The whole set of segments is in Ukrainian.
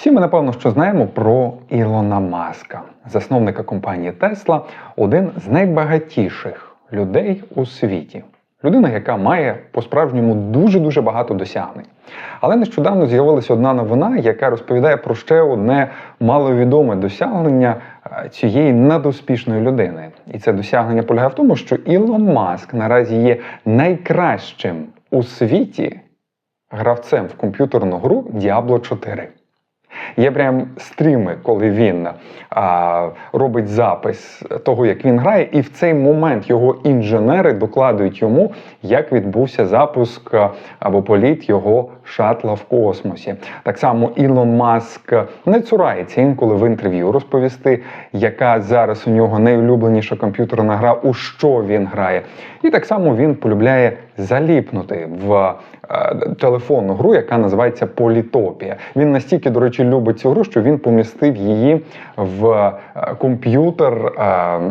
Всі ми напевно що знаємо про Ілона Маска, засновника компанії Tesla, один з найбагатіших людей у світі. Людина, яка має по-справжньому дуже-дуже багато досягнень. Але нещодавно з'явилася одна новина, яка розповідає про ще одне маловідоме досягнення е, цієї надуспішної людини. І це досягнення полягає в тому, що Ілон Маск наразі є найкращим у світі гравцем в комп'ютерну гру Diablo 4. Є прям стріми, коли він а, робить запис того, як він грає, і в цей момент його інженери докладують йому, як відбувся запуск або політ його шатла в космосі. Так само Ілон Маск не цурається інколи в інтерв'ю розповісти, яка зараз у нього найулюбленіша комп'ютерна гра, у що він грає. І так само він полюбляє заліпнути в е, телефонну гру, яка називається Політопія. Він настільки, до речі, любить цю гру, що він помістив її в е, комп'ютер е,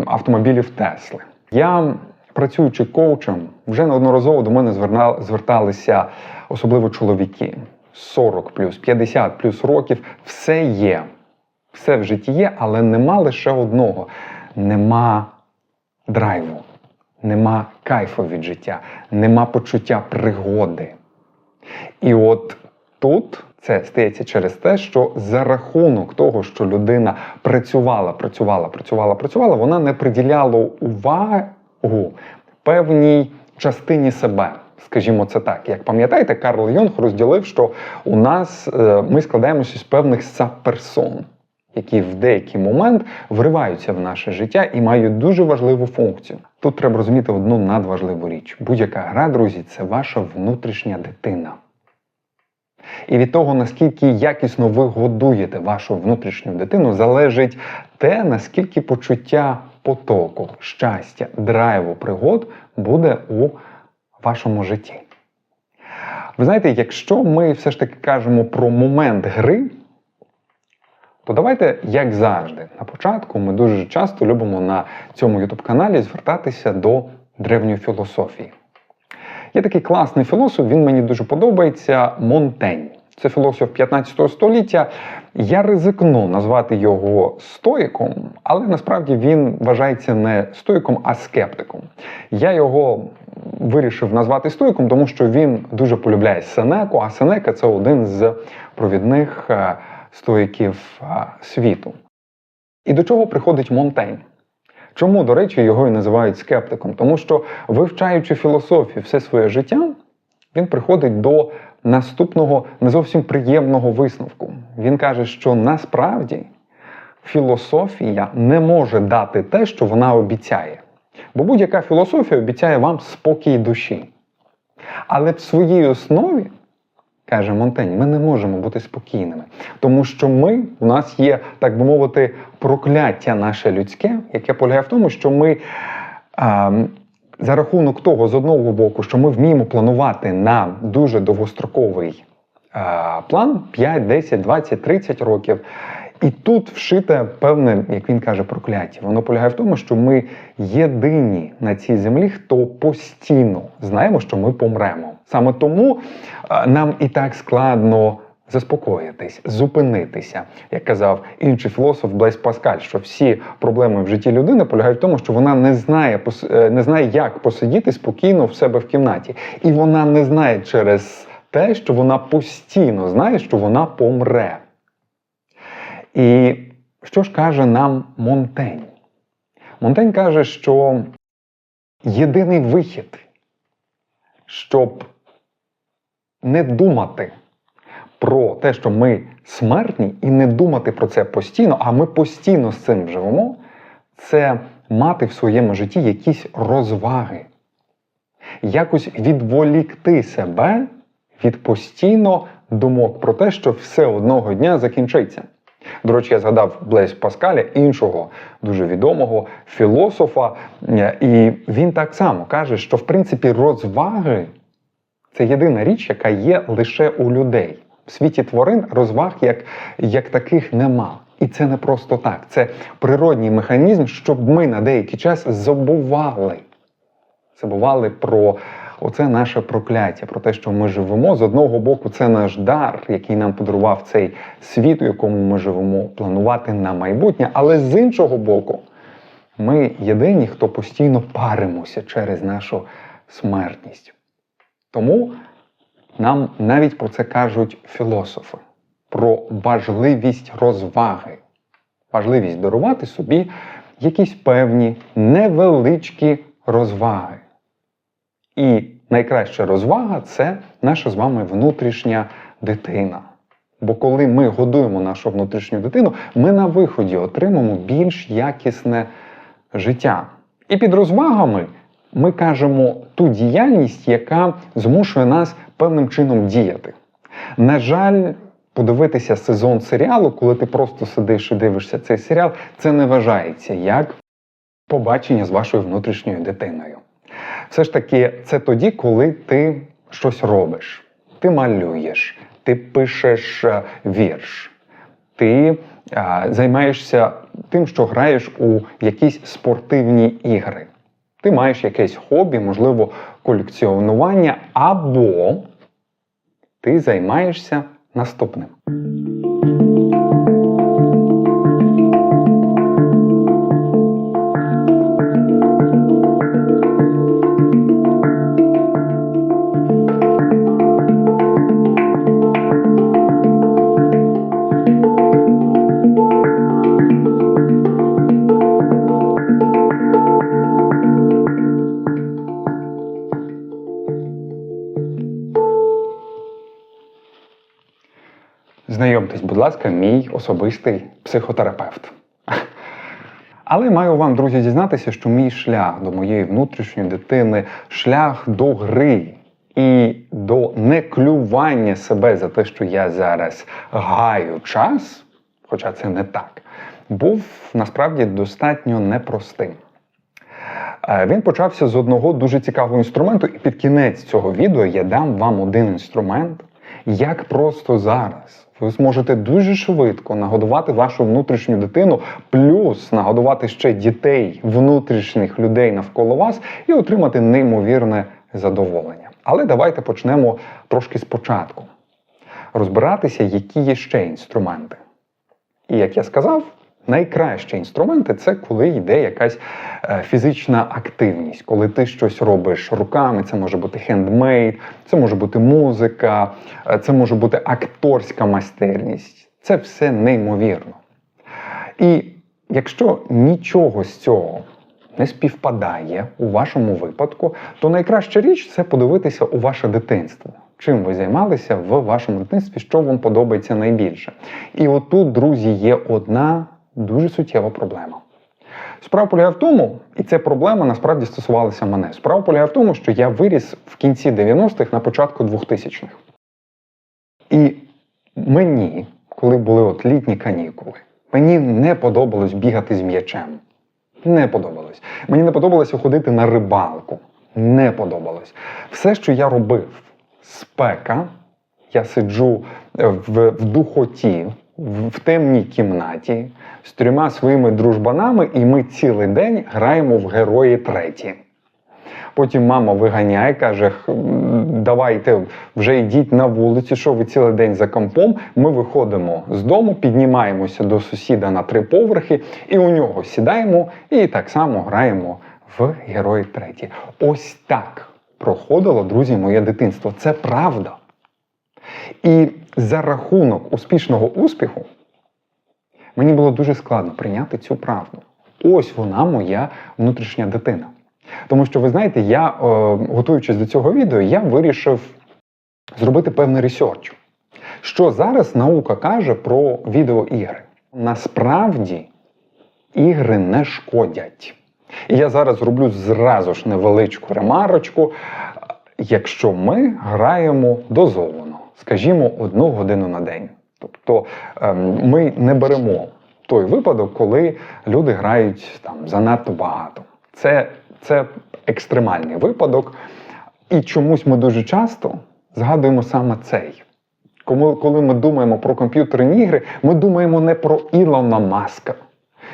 автомобілів Тесли. Я, працюючи коучем, вже неодноразово до мене зверталися особливо чоловіки. 40 плюс, 50 плюс років, все є. Все в житті є, але нема лише одного: нема драйву, нема кайфу від життя, нема почуття пригоди. І от тут це стається через те, що за рахунок того, що людина працювала, працювала, працювала, працювала, вона не приділяла увагу певній частині себе. Скажімо це так. Як пам'ятаєте, Карл Юнг розділив, що у нас е, ми складаємося з певних сабперсон, які в деякий момент вриваються в наше життя і мають дуже важливу функцію. Тут треба розуміти одну надважливу річ: будь-яка гра, друзі, це ваша внутрішня дитина. І від того, наскільки якісно ви годуєте вашу внутрішню дитину, залежить те, наскільки почуття потоку, щастя, драйву, пригод буде у вашому житті. Ви знаєте, якщо ми все ж таки кажемо про момент гри, то давайте, як завжди, на початку ми дуже часто любимо на цьому youtube каналі звертатися до древньої філософії. Є такий класний філософ, він мені дуже подобається Монтень. Це філософ 15 століття. Я ризикну назвати його стоїком, але насправді він вважається не стоїком, а скептиком. Я його вирішив назвати стоїком, тому що він дуже полюбляє Сенеку, а Сенека це один з провідних е, стоїків е, світу. І до чого приходить Монтень? Чому, до речі, його і називають скептиком? Тому що, вивчаючи філософію все своє життя, він приходить до наступного не зовсім приємного висновку. Він каже, що насправді філософія не може дати те, що вона обіцяє. Бо будь-яка філософія обіцяє вам спокій душі. Але в своїй основі, каже Монтень, ми не можемо бути спокійними, тому що ми, у нас є, так би мовити, прокляття наше людське, яке полягає в тому, що ми. За рахунок того, з одного боку, що ми вміємо планувати на дуже довгостроковий е, план 5, 10, 20, 30 років. І тут вшите певне, як він каже, прокляття. Воно полягає в тому, що ми єдині на цій землі, хто постійно знаємо, що ми помремо. Саме тому нам і так складно заспокоїтись, зупинитися, як казав інший філософ Блейс Паскаль, що всі проблеми в житті людини полягають в тому, що вона не знає, е, не знає, як посидіти спокійно в себе в кімнаті, і вона не знає через те, що вона постійно знає, що вона помре. І що ж каже нам Монтень? Монтень каже, що єдиний вихід, щоб не думати про те, що ми смертні, і не думати про це постійно, а ми постійно з цим живемо, це мати в своєму житті якісь розваги, якось відволікти себе від постійно думок про те, що все одного дня закінчиться. До речі, я згадав Блейс Паскаля, іншого дуже відомого філософа, і він так само каже, що в принципі розваги це єдина річ, яка є лише у людей. В світі тварин розваг як, як таких нема. І це не просто так. Це природній механізм, щоб ми на деякий час забували. Забували про оце наше прокляття, про те, що ми живемо. З одного боку, це наш дар, який нам подарував цей світ, у якому ми живемо, планувати на майбутнє. Але з іншого боку, ми єдині, хто постійно паримося через нашу смертність. Тому нам навіть про це кажуть філософи: про важливість розваги, важливість дарувати собі якісь певні невеличкі розваги. І найкраща розвага це наша з вами внутрішня дитина. Бо коли ми годуємо нашу внутрішню дитину, ми на виході отримаємо більш якісне життя. І під розвагами ми кажемо ту діяльність, яка змушує нас певним чином діяти. На жаль, подивитися сезон серіалу, коли ти просто сидиш і дивишся цей серіал, це не вважається як побачення з вашою внутрішньою дитиною. Все ж таки, це тоді, коли ти щось робиш, ти малюєш, ти пишеш е, вірш, ти а, займаєшся тим, що граєш у якісь спортивні ігри. Ти маєш якесь хобі, можливо, колекціонування, або ти займаєшся наступним. Ласка, мій особистий психотерапевт. Але маю вам, друзі, дізнатися, що мій шлях до моєї внутрішньої дитини, шлях до гри і до неклювання себе за те, що я зараз гаю час, хоча це не так, був насправді достатньо непростим. Е, Він почався з одного дуже цікавого інструменту, і під кінець цього відео я дам вам один інструмент, як просто зараз ви зможете дуже швидко нагодувати вашу внутрішню дитину, плюс нагодувати ще дітей, внутрішніх людей навколо вас і отримати неймовірне задоволення. Але давайте почнемо трошки спочатку. Розбиратися, які є ще інструменти. І як я сказав, найкращі інструменти це коли йде якась е, фізична активність, коли ти щось робиш руками, це може бути хендмейд, це може бути музика, е, це може бути акторська майстерність. Це все неймовірно. І якщо нічого з цього не співпадає у вашому випадку, то найкраща річ це подивитися у ваше дитинство. Чим ви займалися в вашому дитинстві, що вам подобається найбільше. І отут, друзі, є одна дуже суттєва проблема. Справа полягає в тому, і ця проблема насправді стосувалася мене. Справа полягає в тому, що я виріс в кінці 90-х, на початку 2000-х. І мені, коли були от літні канікули, мені не подобалось бігати з м'ячем. Не подобалось. Мені не подобалося ходити на рибалку. Не подобалось. Все, що я робив, спека, я сиджу в, в духоті, в, темній кімнаті з трьома своїми дружбанами, і ми цілий день граємо в герої треті. Потім мама виганяє, каже: давайте вже йдіть на вулицю, що ви цілий день за компом. Ми виходимо з дому, піднімаємося до сусіда на три поверхи, і у нього сідаємо і так само граємо в герої треті. Ось так проходило, друзі, моє дитинство. Це правда. І за рахунок успішного успіху мені було дуже складно прийняти цю правду. Ось вона моя внутрішня дитина. Тому що, ви знаєте, я, е, готуючись до цього відео, я вирішив зробити певний ресерч. Що зараз наука каже про відеоігри? Насправді ігри не шкодять. І я зараз зроблю зразу ж невеличку ремарочку. Якщо ми граємо дозовано, скажімо, одну годину на день. Тобто ем, ми не беремо той випадок, коли люди грають там занадто багато. Це, це екстремальний випадок, і чомусь ми дуже часто згадуємо саме цей. Коли, ми думаємо про комп'ютерні ігри, ми думаємо не про Ілона Маска.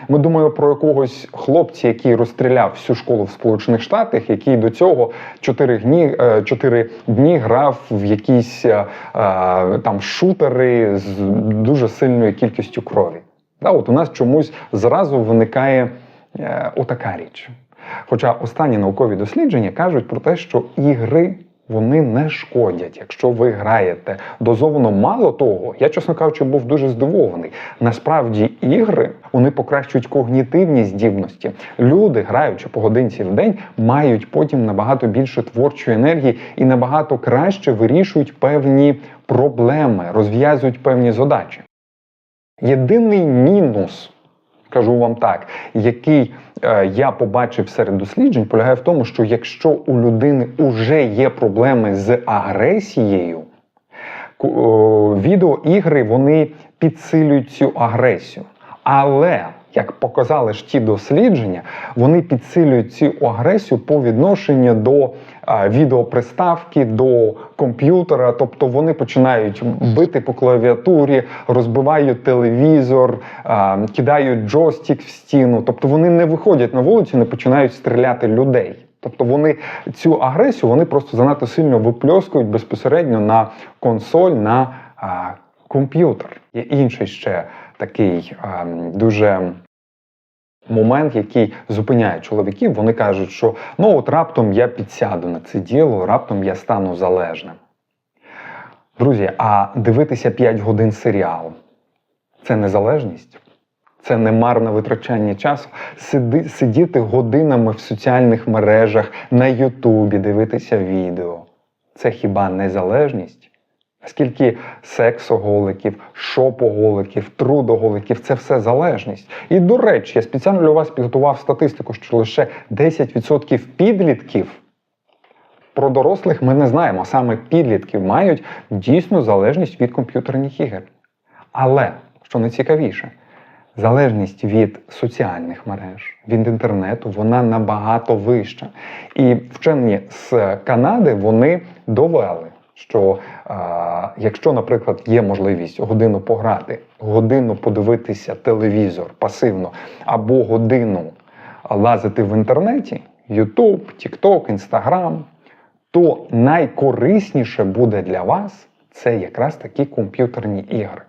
Ми думаємо про якогось хлопця, який розстріляв всю школу в Сполучених Штатах, який до цього 4 дні, 4 дні грав в якісь е, е, там шутери з дуже сильною кількістю крові. Да, от у нас чомусь зразу виникає е, отака річ. Хоча останні наукові дослідження кажуть про те, що ігри вони не шкодять, якщо ви граєте дозовано мало того, я, чесно кажучи, був дуже здивований. Насправді, ігри вони покращують когнітивні здібності. Люди, граючи по годинці в день, мають потім набагато більше творчої енергії і набагато краще вирішують певні проблеми, розв'язують певні задачі. Єдиний мінус, кажу вам так, який я побачив серед досліджень, полягає в тому, що якщо у людини вже є проблеми з агресією, відеоігри вони підсилюють цю агресію. Але, як показали ж ті дослідження, вони підсилюють цю агресію по відношенню до відеоприставки, до комп'ютера. Тобто вони починають бити по клавіатурі, розбивають телевізор, кидають джойстик в стіну. Тобто вони не виходять на вулицю, не починають стріляти людей. Тобто вони цю агресію вони просто занадто сильно випльоскують безпосередньо на консоль, на а, комп'ютер. Є інший ще такий а, дуже момент, який зупиняє чоловіків. Вони кажуть, що ну от раптом я підсяду на це діло, раптом я стану залежним. Друзі, а дивитися 5 годин серіал це незалежність? Це не марне витрачання часу. Сиди, сидіти годинами в соціальних мережах, на Ютубі, дивитися відео. Це хіба незалежність? Скільки сексоголиків, шопоголиків, трудоголиків це все залежність. І до речі, я спеціально для вас підготував статистику, що лише 10% підлітків про дорослих ми не знаємо, саме підлітків мають дійсну залежність від комп'ютерних ігор. Але, що найцікавіше, залежність від соціальних мереж, від інтернету, вона набагато вища. І вчені з Канади вони довели, що е, якщо, наприклад, є можливість годину пограти, годину подивитися телевізор пасивно, або годину лазити в інтернеті, YouTube, TikTok, Instagram, то найкорисніше буде для вас це якраз такі комп'ютерні ігри.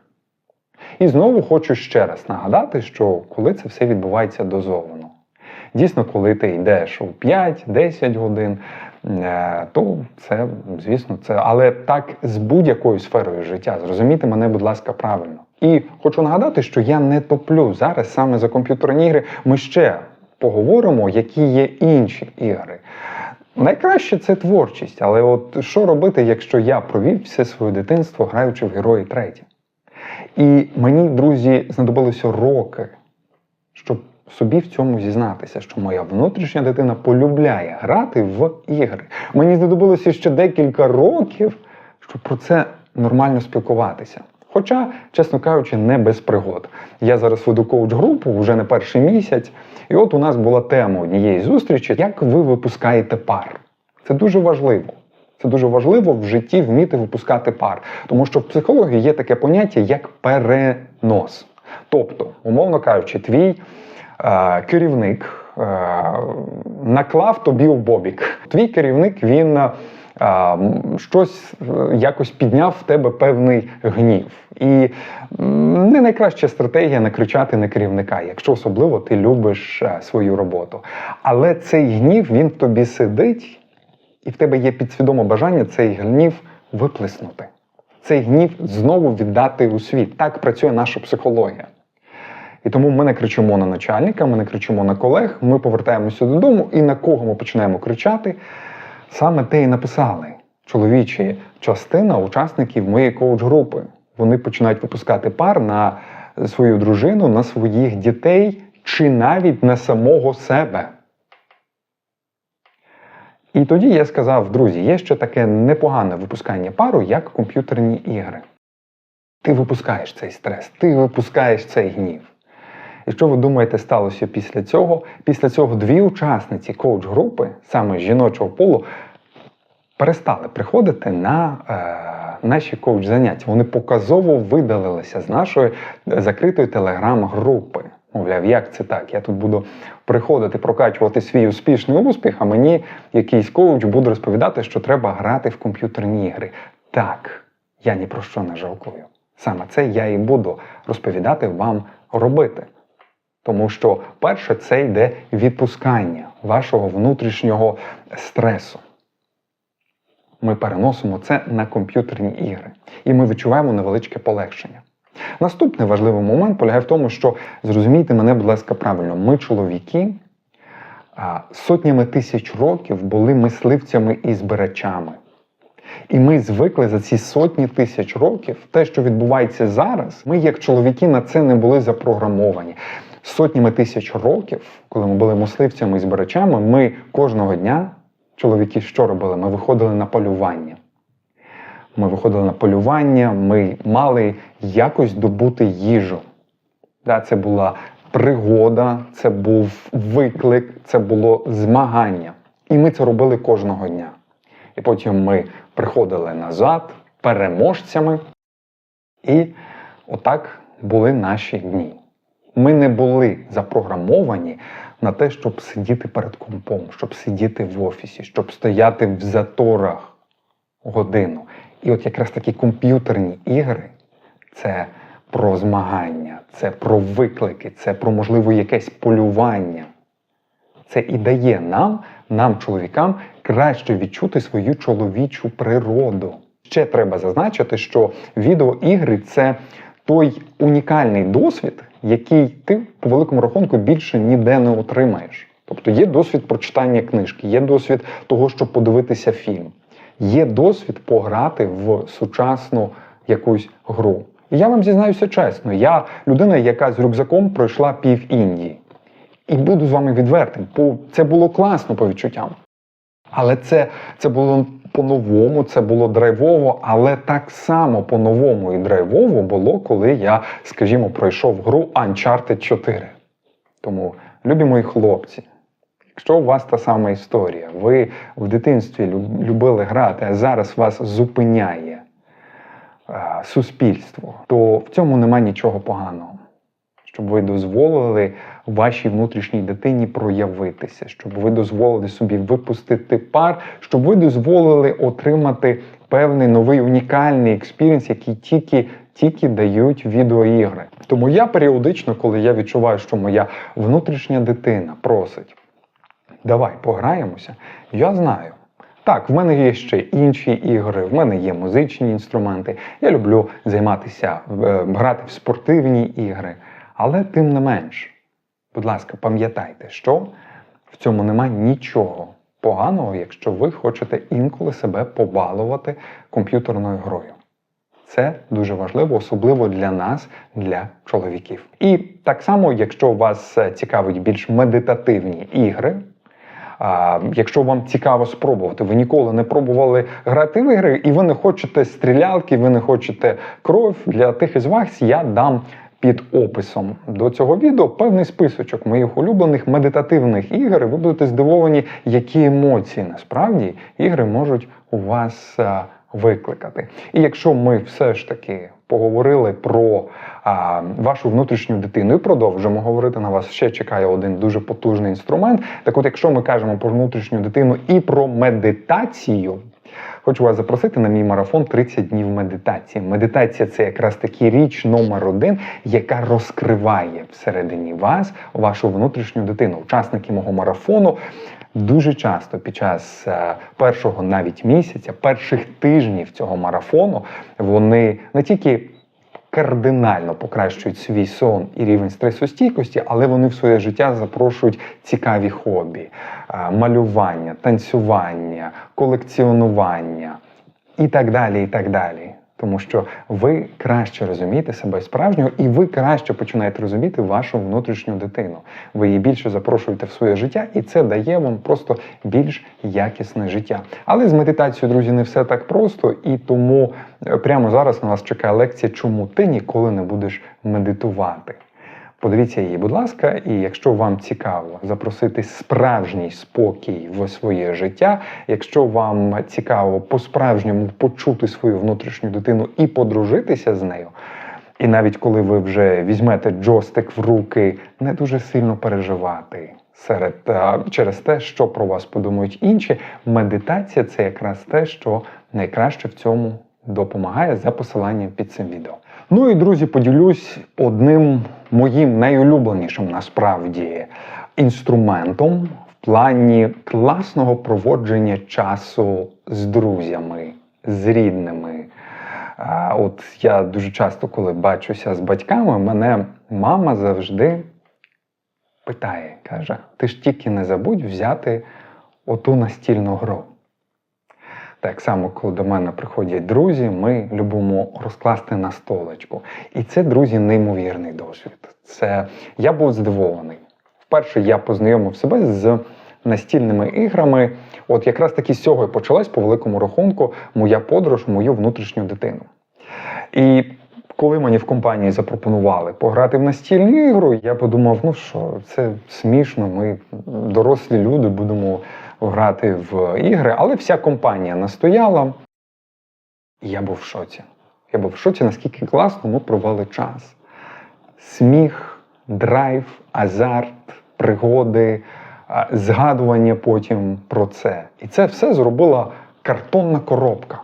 І знову хочу ще раз нагадати, що коли це все відбувається дозовано. Дійсно, коли ти йдеш у 5-10 годин, то це, звісно, це. Але так з будь-якою сферою життя. Зрозумійте мене, будь ласка, правильно. І хочу нагадати, що я не топлю зараз саме за комп'ютерні ігри. Ми ще поговоримо, які є інші ігри. Найкраще це творчість, але от що робити, якщо я провів все своє дитинство, граючи в герої треті? І мені, друзі, знадобилося роки, щоб собі в цьому зізнатися, що моя внутрішня дитина полюбляє грати в ігри. Мені знадобилося ще декілька років, щоб про це нормально спілкуватися. Хоча, чесно кажучи, не без пригод. Я зараз веду коуч-групу вже не перший місяць, і от у нас була тема однієї зустрічі, як ви випускаєте пар. Це дуже важливо. Це дуже важливо в житті вміти випускати пар. Тому що в психології є таке поняття як перенос. Тобто, умовно кажучи, твій керівник е, наклав тобі в бобік. Твій керівник він е, щось е, якось підняв в тебе певний гнів. І не найкраща стратегія накричати на керівника, якщо особливо ти любиш е, свою роботу. Але цей гнів він в тобі сидить і в тебе є підсвідоме бажання цей гнів виплеснути. Цей гнів знову віддати у світ. Так працює наша психологія. І тому ми не кричимо на начальника, ми не кричимо на колег, ми повертаємося додому, і на кого ми починаємо кричати. Саме те і написали чоловічі частина учасників моєї коуч-групи. Вони починають випускати пар на свою дружину, на своїх дітей чи навіть на самого себе. І тоді я сказав, друзі, є ще таке непогане випускання пару, як комп'ютерні ігри. Ти випускаєш цей стрес, ти випускаєш цей гнів. І що ви думаєте, сталося після цього? Після цього дві учасниці коуч-групи, саме жіночого полу, перестали приходити на е, наші коуч-заняття. Вони показово видалилися з нашої закритої телеграм-групи. Мовляв, як це так? Я тут буду приходити, прокачувати свій успішний успіх, а мені якийсь коуч буде розповідати, що треба грати в комп'ютерні ігри. Так, я ні про що не жалкую. Саме це я і буду розповідати вам робити. Тому що перше це йде відпускання вашого внутрішнього стресу. Ми переносимо це на комп'ютерні ігри, і ми відчуваємо невеличке полегшення. Наступний важливий момент полягає в тому, що зрозумійте мене, будь ласка, правильно, ми, чоловіки, сотнями тисяч років були мисливцями і збирачами. І ми звикли за ці сотні тисяч років, те, що відбувається зараз, ми, як чоловіки, на це не були запрограмовані. Сотнями тисяч років, коли ми були мисливцями і збирачами, ми кожного дня, чоловіки, що робили? Ми виходили на полювання. Ми виходили на полювання, ми мали якось добути їжу. Це була пригода, це був виклик, це було змагання. І ми це робили кожного дня. І потім ми приходили назад переможцями, і отак були наші дні. Ми не були запрограмовані на те, щоб сидіти перед компом, щоб сидіти в офісі, щоб стояти в заторах годину. І от якраз такі комп'ютерні ігри це про змагання, це про виклики, це про можливо якесь полювання. Це і дає нам, нам, чоловікам, краще відчути свою чоловічу природу. Ще треба зазначити, що відеоігри це той унікальний досвід, який ти по великому рахунку більше ніде не отримаєш. Тобто є досвід прочитання книжки, є досвід того, щоб подивитися фільм, є досвід пограти в сучасну якусь гру. І я вам зізнаюся чесно, я людина, яка з рюкзаком пройшла пів Індії. І буду з вами відвертим, бо це було класно по відчуттям. Але це, це було по-новому, це було драйвово, але так само по-новому і драйвово було, коли я, скажімо, пройшов гру Uncharted 4. Тому, любі мої хлопці, якщо у вас та сама історія, ви в дитинстві любили грати, а зараз вас зупиняє е, суспільство, то в цьому нема нічого поганого. Щоб ви дозволили вашій внутрішній дитині проявитися, щоб ви дозволили собі випустити пар, щоб ви дозволили отримати певний новий унікальний експірієнс, який тільки, тільки дають відеоігри. Тому я періодично, коли я відчуваю, що моя внутрішня дитина просить, давай пограємося, я знаю. Так, в мене є ще інші ігри, в мене є музичні інструменти. Я люблю займатися, е, грати в спортивні ігри. Але тим не менш, будь ласка, пам'ятайте, що в цьому немає нічого поганого, якщо ви хочете інколи себе побалувати комп'ютерною грою. Це дуже важливо, особливо для нас, для чоловіків. І так само, якщо вас е, цікавить більш медитативні ігри, а, якщо вам цікаво спробувати, ви ніколи не пробували грати в ігри, і ви не хочете стрілялки, ви не хочете кров. Для тих із вас я дам під описом до цього відео певний списочок моїх улюблених медитативних ігор. Ви будете здивовані, які емоції насправді ігри можуть у вас викликати. І якщо ми все ж таки поговорили про а, вашу внутрішню дитину і продовжимо говорити на вас, ще чекає один дуже потужний інструмент. Так, от, якщо ми кажемо про внутрішню дитину і про медитацію. Хочу вас запросити на мій марафон 30 днів медитації. Медитація це якраз таки річ номер один, яка розкриває всередині вас вашу внутрішню дитину. Учасники мого марафону дуже часто під час е, першого навіть місяця, перших тижнів цього марафону, вони не тільки кардинально покращують свій сон і рівень стресостійкості, але вони в своє життя запрошують цікаві хобі, е, малювання, танцювання, колекціонування і так далі. і так далі. Тому що ви краще розумієте себе справжнього, і ви краще починаєте розуміти вашу внутрішню дитину. Ви її більше запрошуєте в своє життя, і це дає вам просто більш якісне життя. Але з медитацією, друзі, не все так просто, і тому е, прямо зараз на вас чекає лекція, чому ти ніколи не будеш медитувати. Подивіться її, будь ласка, і якщо вам цікаво запросити справжній спокій в своє життя, якщо вам цікаво по-справжньому почути свою внутрішню дитину і подружитися з нею, І навіть коли ви вже візьмете джойстик в руки, не дуже сильно переживати серед, через те, що про вас подумають інші. Медитація це якраз те, що найкраще в цьому допомагає за посиланням під цим відео. Ну і друзі, поділюсь одним моїм найулюбленішим насправді інструментом в плані класного проводження часу з друзями, з рідними. От я дуже часто, коли бачуся з батьками, мене мама завжди питає, каже: ти ж тільки не забудь взяти оту настільну гру. Так само, коли до мене приходять друзі, ми любимо розкласти на столочку. І це, друзі, неймовірний досвід. Це я був здивований. Вперше я познайомив себе з настільними іграми. От якраз таки з цього і почалась по великому рахунку моя подорож, мою внутрішню дитину. І коли мені в компанії запропонували пограти в настільну ігру, я подумав, ну що, це смішно, ми дорослі люди будемо грати в ігри, але вся компанія настояла. І я був в шоці. Я був в шоці, наскільки класно ми провели час. Сміх, драйв, азарт, пригоди, згадування потім про це. І це все зробила картонна коробка.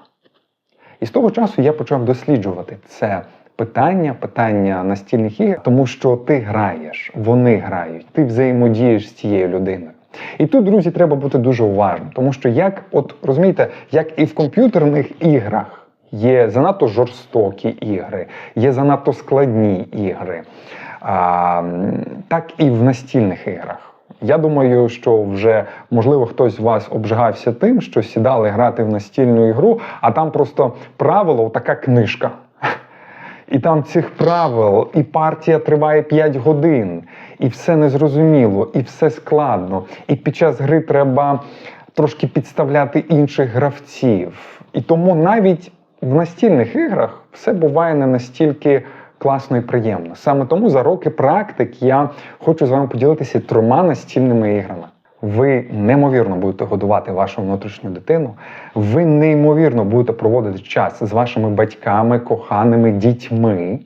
І з того часу я почав досліджувати це питання, питання настільних ігор, тому що ти граєш, вони грають, ти взаємодієш з цією людиною. І тут, друзі, треба бути дуже уважним, тому що як, от розумієте, як і в комп'ютерних іграх є занадто жорстокі ігри, є занадто складні ігри, а, так і в настільних іграх. Я думаю, що вже можливо хтось з вас обжигався тим, що сідали грати в настільну ігру, а там просто правило, така книжка. І там цих правил, і партія триває 5 годин, і все незрозуміло, і все складно. І під час гри треба трошки підставляти інших гравців. І тому навіть в настільних іграх все буває не настільки класно і приємно. Саме тому за роки практик я хочу з вами поділитися трьома настільними іграми. Ви неймовірно будете годувати вашу внутрішню дитину. Ви неймовірно будете проводити час з вашими батьками, коханими дітьми,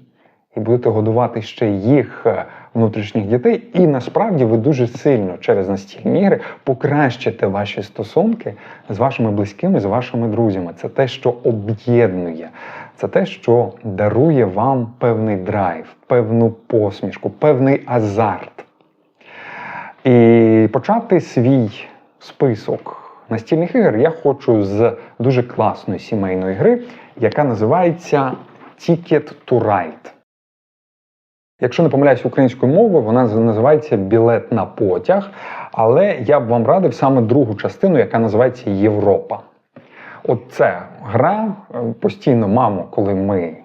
і будете годувати ще їх е, внутрішніх дітей. І насправді ви дуже сильно через настільні ігри покращите ваші стосунки з вашими близькими, з вашими друзями. Це те, що об'єднує, це те, що дарує вам певний драйв, певну посмішку, певний азарт. І почати свій список настільних ігор я хочу з дуже класної сімейної гри, яка називається Ticket to Ride. Якщо не помиляюсь українською мовою, вона називається Білет на потяг, але я б вам радив саме другу частину, яка називається Європа. От це гра е, постійно, мамо, коли ми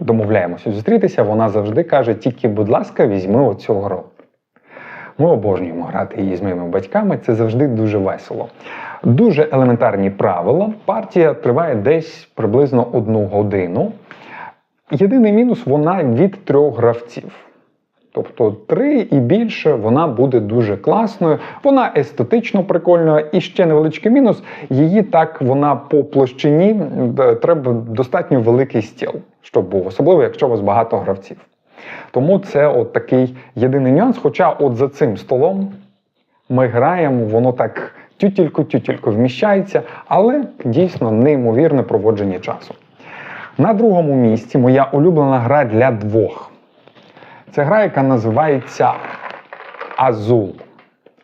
домовляємося зустрітися, вона завжди каже: тільки, будь ласка, візьми оцю гру. Ми обожнюємо грати її з моїми батьками, це завжди дуже весело. Дуже елементарні правила. Партія триває десь приблизно одну годину. Єдиний мінус вона від трьох гравців. Тобто три і більше вона буде дуже класною, вона естетично прикольною. І ще невеличкий мінус, її так вона по площині треба достатньо великий стіл, щоб був, особливо якщо у вас багато гравців. Тому це от такий єдиний нюанс. Хоча от за цим столом ми граємо, воно так тютілько-тютілько вміщається, але дійсно неймовірне проводження часу. На другому місці моя улюблена гра для двох. Це гра, яка називається Азул.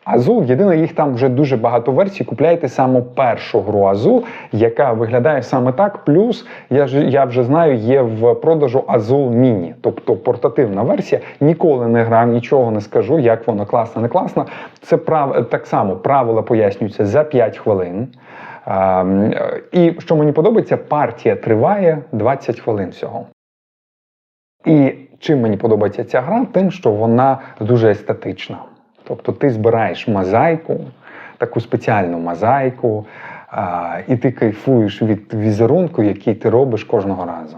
Азул, єдине, їх там вже дуже багато версій. Купляйте саме першу гру Азул, яка виглядає саме так. Плюс я я вже знаю, є в продажу Азул Міні, тобто портативна версія. Ніколи не грав, нічого не скажу, як вона класна, не класна. Це прав... так само правила пояснюються за 5 хвилин. Ем, І що мені подобається, партія триває 20 хвилин всього. І чим мені подобається ця гра? Тим, що вона дуже естетична. Тобто ти збираєш мозаїку, таку спеціальну мозаїку, і ти кайфуєш від візерунку, який ти робиш кожного разу.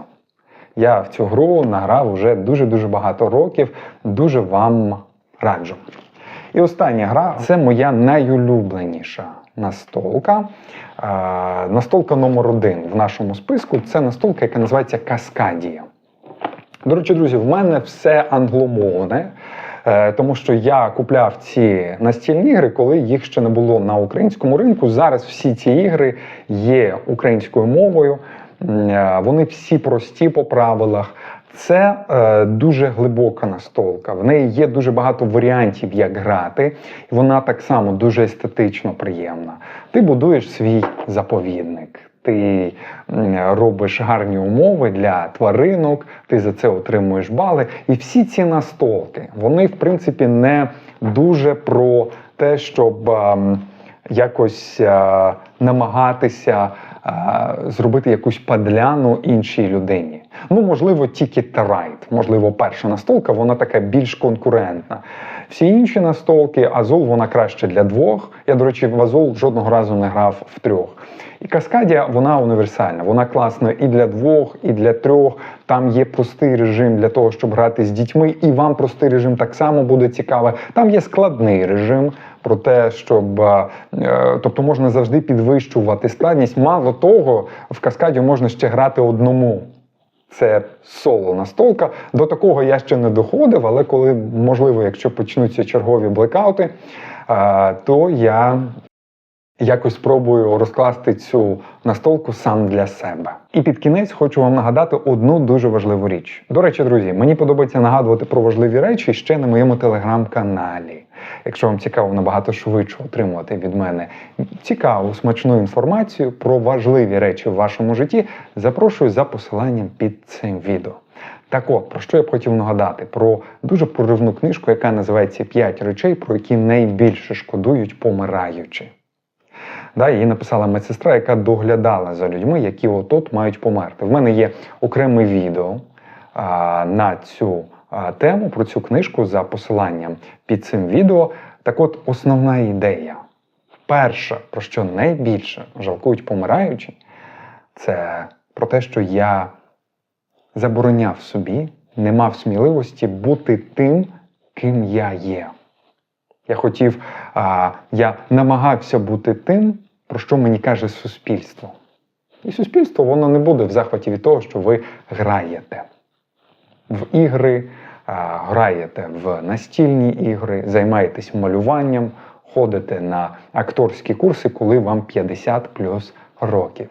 Я в цю гру награв вже дуже-дуже багато років, дуже вам раджу. І остання гра це моя найулюбленіша настолка. Настолка номер один в нашому списку це настолка, яка називається Каскадія. До речі, друзі, в мене все англомовне. е, Тому що я купляв ці настільні ігри, коли їх ще не було на українському ринку. Зараз всі ці ігри є українською мовою. Е, Вони всі прості по правилах. Це е, дуже глибока настолка. В неї є дуже багато варіантів, як грати, і вона так само дуже естетично приємна. Ти будуєш свій заповідник. Ти робиш гарні умови для тваринок, ти за це отримуєш бали. І всі ці настолки, вони, в принципі, не дуже про те, щоб ем, якось е, намагатися е, зробити якусь падляну іншій людині. Ну, можливо, тільки Терайт, можливо, перша настолка, вона така більш конкурентна. Всі інші настолки, Азол вона краще для двох. Я, до речі, в Азол жодного разу не грав в трьох. І Каскадія вона універсальна. Вона класна і для двох, і для трьох. Там є простий режим для того, щоб грати з дітьми, і вам простий режим так само буде цікавий. Там є складний режим про те, щоб е, е, тобто можна завжди підвищувати складність. Мало того, в каскаді можна ще грати одному. Це соло настолка. До такого я ще не доходив, але коли можливо, якщо почнуться чергові блекаути, то я якось спробую розкласти цю настолку сам для себе. І під кінець хочу вам нагадати одну дуже важливу річ. До речі, друзі, мені подобається нагадувати про важливі речі ще на моєму телеграм-каналі. Якщо вам цікаво набагато швидше отримувати від мене цікаву смачну інформацію про важливі речі в вашому житті, запрошую за посиланням під цим відео. Так от, про що я б хотів нагадати? Про дуже проривну книжку, яка називається «П'ять речей, про які найбільше шкодують помираючи. Да, її написала медсестра, яка доглядала за людьми, які от-от мають померти. В мене є окреме відео а, на цю а, тему, про цю книжку за посиланням під цим відео. Так от, основна ідея. Перше, про що найбільше жалкують помираючі, це про те, що я забороняв собі, не мав сміливості бути тим, ким я є. Я хотів, а, я намагався бути тим, про що мені каже суспільство. І суспільство воно не буде в захваті від того, що ви граєте в ігри, а, граєте в настільні ігри, займаєтесь малюванням, ходите на акторські курси, коли вам 50 плюс років.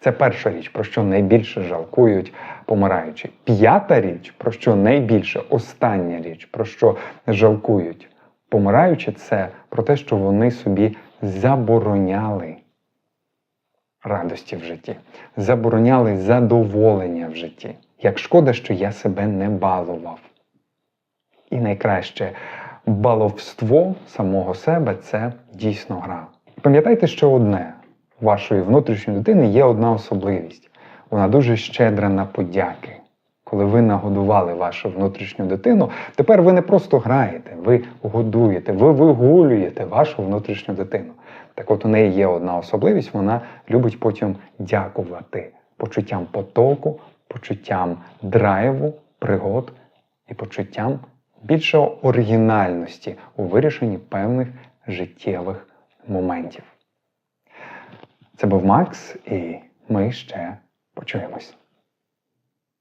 Це перша річ, про що найбільше жалкують помираючі. П'ята річ, про що найбільше, остання річ, про що жалкують помираючі, це про те, що вони собі забороняли радості в житті, забороняли задоволення в житті. Як шкода, що я себе не балував. І найкраще баловство самого себе це дійсно гра. Пам'ятайте, що одне вашої внутрішньої дитини є одна особливість. Вона дуже щедра на подяки. Коли ви нагодували вашу внутрішню дитину, тепер ви не просто граєте, ви годуєте, ви вигулюєте вашу внутрішню дитину. Так от у неї є одна особливість, вона любить потім дякувати почуттям потоку, почуттям драйву, пригод і почуттям більшої оригінальності у вирішенні певних життєвих моментів. Це був Макс, і ми ще почуємось.